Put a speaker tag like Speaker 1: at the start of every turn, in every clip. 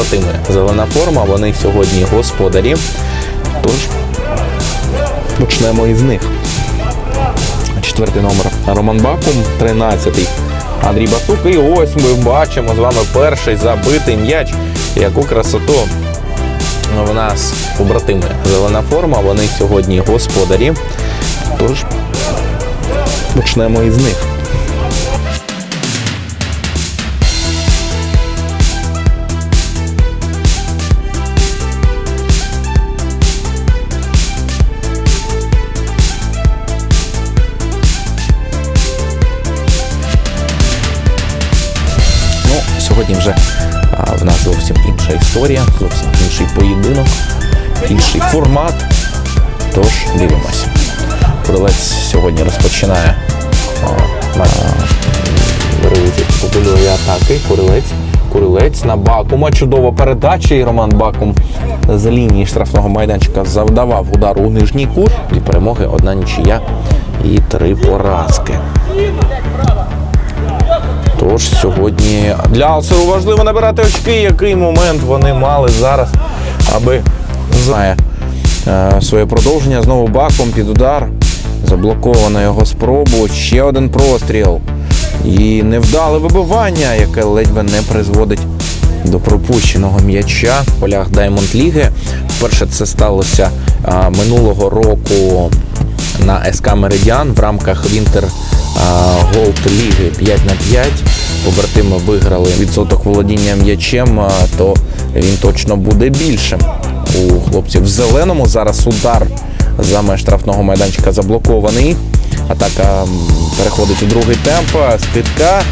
Speaker 1: Побратими зелена форма, вони сьогодні господарі. Тож почнемо із них. Четвертий номер Роман Бакум, тринадцятий Андрій Басук. І ось ми бачимо з вами перший забитий м'яч. Яку красоту в нас побратими зелена форма, вони сьогодні господарі. Тож почнемо із них. Сьогодні вже в нас зовсім інша історія, зовсім інший поєдинок, інший формат. Тож дивимось. Курилець сьогодні розпочинає участь атаки. Курилець. Курилець на Бакума. Чудова передача. І Роман Бакум з лінії штрафного майданчика завдавав удар у нижній кут. Для перемоги одна нічия і три поразки. Тож сьогодні для Алсеру важливо набирати очки. Який момент вони мали зараз, аби знає е, своє продовження. Знову баком під удар. Заблоковано його спробу. Ще один простріл. І невдале вибивання, яке ледве не призводить до пропущеного м'яча в полях Даймонд Ліги. Вперше це сталося а, минулого року на СК Меридіан в рамках Вінтер Голд Ліги 5 на 5. Побратими виграли відсоток володіння м'ячем, то він точно буде більшим. У хлопців в зеленому зараз удар за меж штрафного майданчика заблокований. Атака переходить у другий темп. Скидка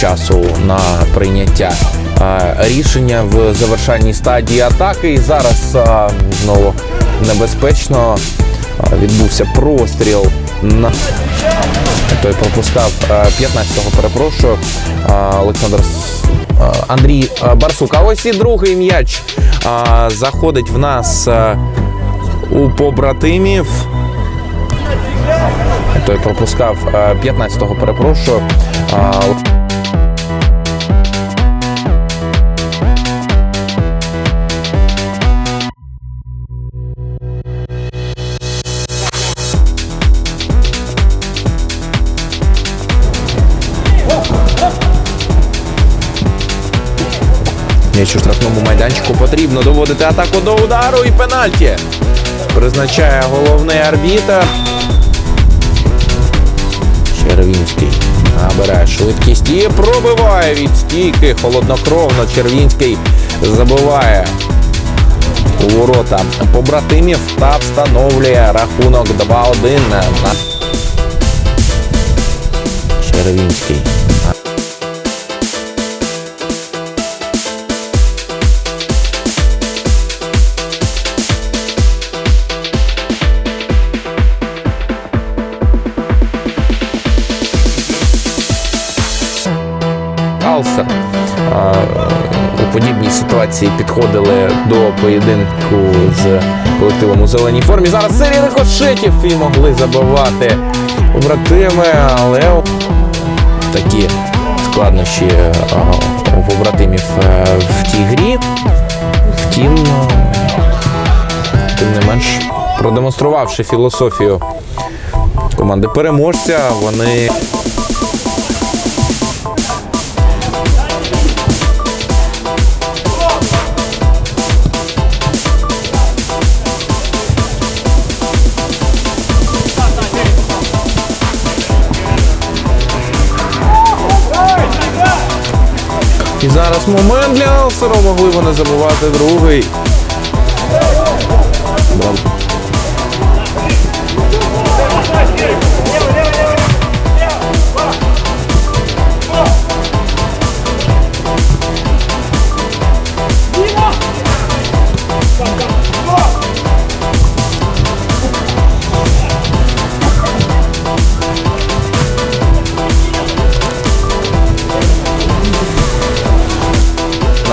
Speaker 1: часу на прийняття рішення в завершальній стадії атаки. І зараз знову небезпечно відбувся простріл на той пропускав 15-го, перепрошую. Олександр Андрій Барсук. А ось і другий м'яч заходить в нас у побратимів. Той пропускав 15-го, перепрошую. М'яч у штрафному майданчику потрібно доводити атаку до удару і пенальті. Призначає головний арбітр. Червінський набирає швидкість і пробиває від стійки. Холоднокровно Червінський забиває у ворота побратимів та встановлює рахунок 2-1 Червінський. Подібній ситуації підходили до поєдинку з колективом у зеленій формі. Зараз серія рикошетів і могли забивати побратими, але такі складнощі у побратимів е, в тій грі. Втім, тим не менш, продемонструвавши філософію команди переможця, вони І зараз момент для Алсера могли вони забувати другий.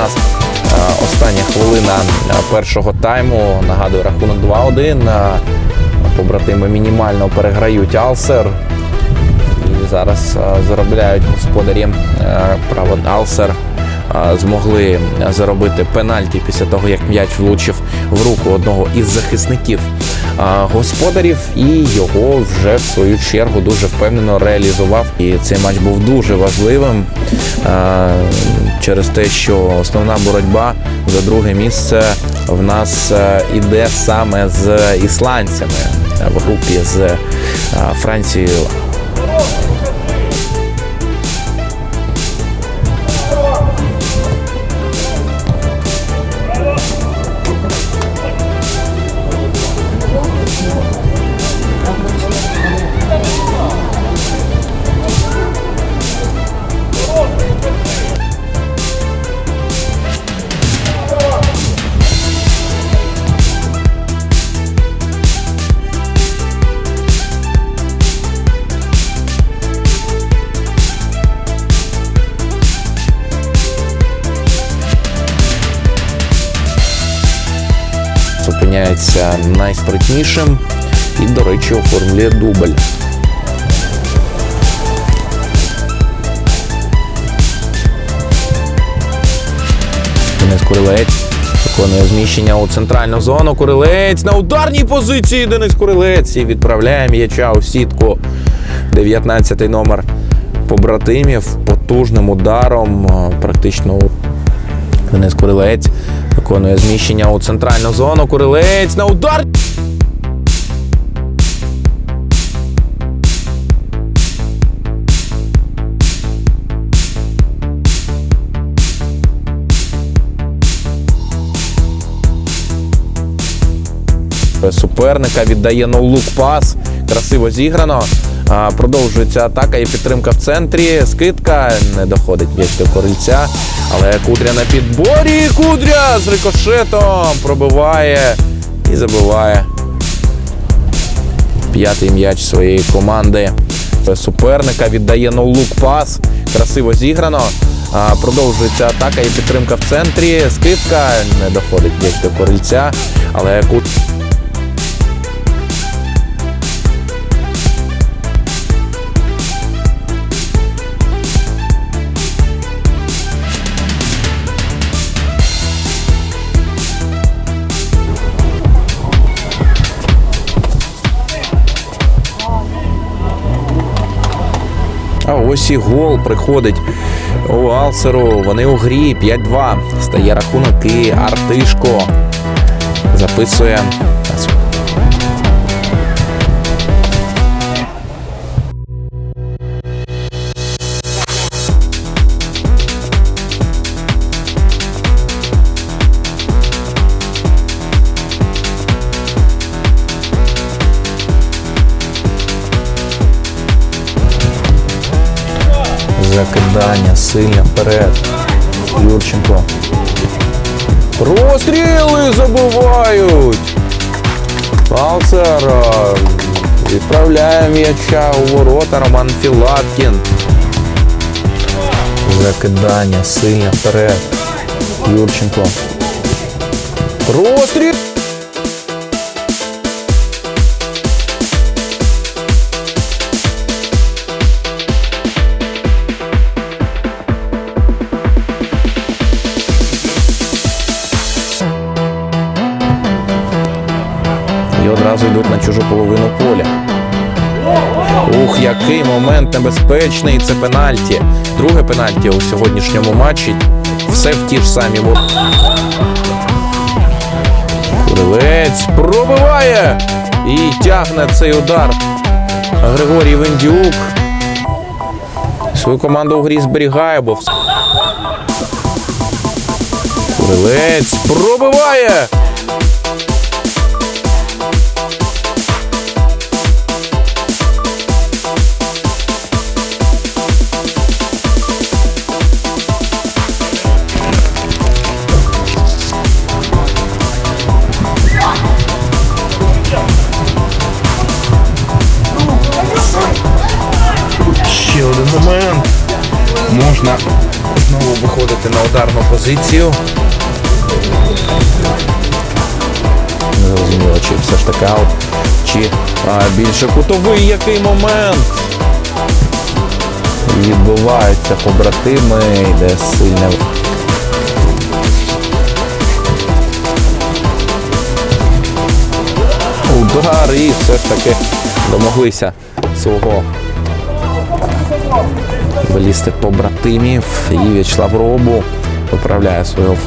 Speaker 1: Нас е, остання хвилина е, першого тайму. Нагадую, рахунок 2-1. Е, Побратими мінімально переграють Алсер. І зараз заробляють господарі право Алсер. Змогли заробити пенальті після того, як м'яч влучив в руку одного із захисників господарів, і його вже в свою чергу дуже впевнено реалізував. І цей матч був дуже важливим через те, що основна боротьба за друге місце в нас е, іде саме з ісландцями е, в групі з е, Францією зупиняється найспритнішим і, до речі, оформлює дубль. Денис Курилець виконує зміщення у центральну зону. Курилець на ударній позиції. Денис Курилець і відправляє м'яча у сітку. 19-й номер побратимів потужним ударом. Практично Денис Курилець виконує зміщення у центральну зону. Курилець на удар. Суперника віддає ноулук пас. Красиво зіграно. Продовжується атака і підтримка в центрі. Скидка не доходить м'яч до корильця. Але Кудря на підборі. Кудря з рикошетом пробиває і забиває. П'ятий м'яч своєї команди. Суперника віддає ноулук пас. Красиво зіграно. Продовжується атака і підтримка в центрі. Скидка не доходить м'яч до корильця. Але Кудря. А ось і гол приходить у Алсеру. Вони у грі 5-2. Стає рахунок і Артишко записує. Закидання сильно вперед. Юрченко. Простріли забувають. Палцер е, відправляє м'яча у ворота Роман Філаткін. Закидання сильно вперед. Юрченко. Простріл. Чужу половину поля. Ух, який момент небезпечний. Це пенальті. Друге пенальті у сьогоднішньому матчі. Все в ті ж самі вод. Курилець пробиває і тягне цей удар. Григорій Вендюк. Свою команду у грі зберігає, бо вс- Курилець пробиває. Можна знову виходити на ударну позицію. Не зрозуміло, чи все ж таки аут, чи а, більше кутовий який момент. Відбуваються побратими, йде сильне. Удар і все ж таки домоглися свого вилізти побратимів. І В'ячеслав Робу виправляє свою